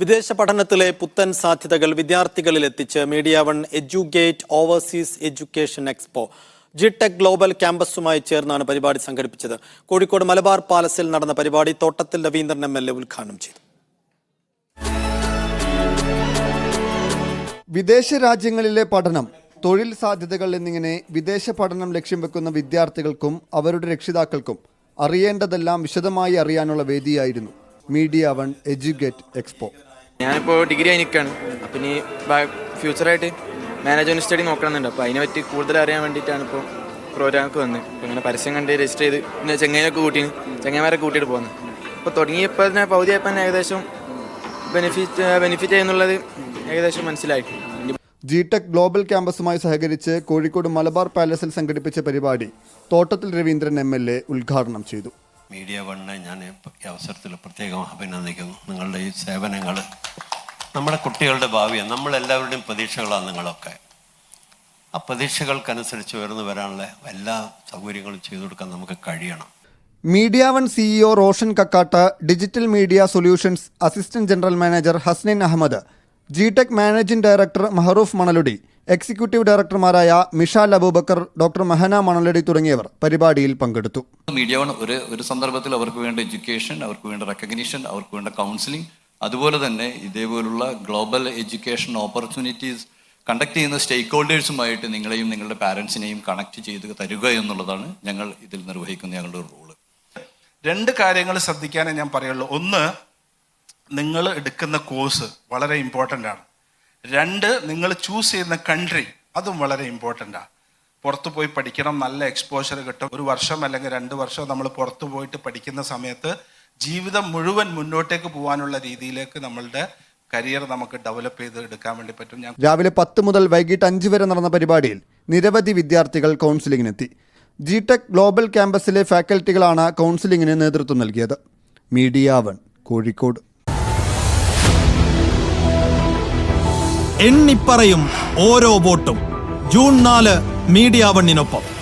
വിദേശ പഠനത്തിലെ പുത്തൻ സാധ്യതകൾ വിദ്യാർത്ഥികളിൽ എത്തിച്ച് media one Edugate overseas education expo. G-Tec global ക്യാമ്പസുമായി ചേർന്നാണ് പരിപാടി സംഘടിപ്പിച്ചത്. കോഴിക്കോട് മലബാർ പാലസിൽ നടന്ന പരിപാടി Thottathil Raveendran M L A ഉദ്ഘാടനം ചെയ്തു. വിദേശ രാജ്യങ്ങളിലെ പഠനം തൊഴിൽ സാധ്യതകൾ എന്നിങ്ങനെ വിദേശ പഠനം ലക്ഷ്യം വെക്കുന്ന വിദ്യാർത്ഥികൾക്കും അവരുടെ രക്ഷിതാക്കൾക്കും അറിയേണ്ടതെല്ലാം വിശദമായി അറിയാനുള്ള വേദിയായിരുന്നു മീഡിയ വൺ എഡ്യൂഗേറ്റ് എക്സ്പോ. ഞാനിപ്പോൾ ഡിഗ്രി ആയി നിൽക്കുകയാണ് അപ്പം ഇനി ഫ്യൂച്ചറായിട്ട് മാനേജ്മെന്റ് സ്റ്റഡി നോക്കണമെന്നുണ്ട്. അപ്പോൾ അതിനെ പറ്റി കൂടുതൽ അറിയാൻ വേണ്ടിയിട്ടാണ് ഇപ്പോൾ പ്രോഗ്രാമൊക്കെ വന്നത് അപ്പോൾ ഇങ്ങനെ പരസ്യം കണ്ട് രജിസ്റ്റർ ചെയ്ത് പിന്നെ ചെങ്ങൈനൊക്കെ കൂട്ടിന് ചെങ്ങന്മാരെ കൂട്ടിയിട്ട് പോകുന്നത് അപ്പോൾ തുടങ്ങിയപ്പോൾ തന്നെ പൗതിയായപ്പോൾ തന്നെ ഏകദേശം ബെനിഫിറ്റ് ബെനിഫിറ്റ് ചെയ്യുന്നുള്ളത് ഏകദേശം മനസ്സിലായി. ജി ജിടെക് ഗ്ലോബൽ ക്യാമ്പസുമായി സഹകരിച്ച് കോഴിക്കോട് മലബാർ പാലസിൽ സംഘടിപ്പിച്ച പരിപാടി Thottathil Raveendran M L A ഉദ്ഘാടനം ചെയ്തു. മീഡിയ വണ്ണിനെ ഞാൻ ഈ അവസരത്തിൽ പ്രത്യേകം അഭിനന്ദിക്കുന്നു. നിങ്ങളുടെ ഈ സേവനങ്ങൾ നമ്മുടെ കുട്ടികളുടെ ഭാവിയാണ്. നമ്മളെല്ലാവരുടെയും പ്രതീക്ഷകളാണ് നിങ്ങളൊക്കെ. ആ പ്രതീക്ഷകൾക്കനുസരിച്ച് ഉയർന്നു വരാനുള്ള എല്ലാ സൗകര്യങ്ങളും ചെയ്തു കൊടുക്കാൻ നമുക്ക് കഴിയണം. Media one CEO Roshan Kakkat digital media solutions assistant general manager Hasnin Ahmed G tech managing director Mahroof Manaludi executive ഡയറക്ടർമാരായ Mishal Abubakar doctor Mahana Manaladi തുടങ്ങിയവർ പരിപാടിയിൽ പങ്കെടുത്തു. മീഡിയ വൺ ഒരു ഒരു സന്ദർഭത്തിൽ അവർക്ക് വേണ്ട എഡ്യൂക്കേഷൻ അവർക്ക് വേണ്ട റെക്കഗ്നീഷൻ അവർക്ക് വേണ്ട കൗൺസിലിംഗ് അതുപോലെ തന്നെ ഇതേപോലുള്ള ഗ്ലോബൽ എഡ്യൂക്കേഷൻ ഓപ്പർച്യൂണിറ്റീസ് കണ്ടക്ട് ചെയ്യുന്ന സ്റ്റേക്ക് ഹോൾഡേഴ്സുമായിട്ട് നിങ്ങളെയും നിങ്ങളുടെ പാരൻസിനെയും കണക്ട് ചെയ്ത് തരുക എന്നുള്ളതാണ് ഞങ്ങൾ ഇതിൽ നിർവഹിക്കുന്ന ഞങ്ങളുടെ റോൾ. രണ്ട് കാര്യങ്ങൾ ശ്രദ്ധിക്കാനേ ഞാൻ പറയുള്ളൂ. ഒന്ന് നിങ്ങൾ എടുക്കുന്ന കോഴ്സ് വളരെ ഇമ്പോർട്ടന്റ് ആണ്. രണ്ട് നിങ്ങൾ ചൂസ് ചെയ്യുന്ന കൺട്രി അതും വളരെ ഇമ്പോർട്ടന്റ് ആണ് പുറത്തു പോയി പഠിക്കണം നല്ല എക്സ്പോഷർ കിട്ടും. ഒരു വർഷം അല്ലെങ്കിൽ രണ്ട് വർഷം നമ്മൾ പുറത്തു പോയിട്ട് പഠിക്കുന്ന സമയത്ത് ജീവിതം മുഴുവൻ മുന്നോട്ടേക്ക് പോകാനുള്ള രീതിയിലേക്ക് നമ്മളുടെ കരിയർ നമുക്ക് ഡെവലപ്പ് ചെയ്ത് എടുക്കാൻ വേണ്ടി പറ്റും. ഞാൻ രാവിലെ പത്ത് മുതൽ വൈകിട്ട് അഞ്ച് വരെ നടന്ന പരിപാടിയിൽ നിരവധി വിദ്യാർത്ഥികൾ കൗൺസിലിങ്ങിനെത്തി ജി ടെക് ഗ്ലോബൽ ക്യാമ്പസിലെ ഫാക്കൽറ്റികളാണ് കൗൺസിലിങ്ങിന് നേതൃത്വം നൽകിയത്. Media one Kozhikode. എണ്ണിപ്പറയും ഓരോ വോട്ടും. ജൂൺ നാല് മീഡിയ വണ്ണിനൊപ്പം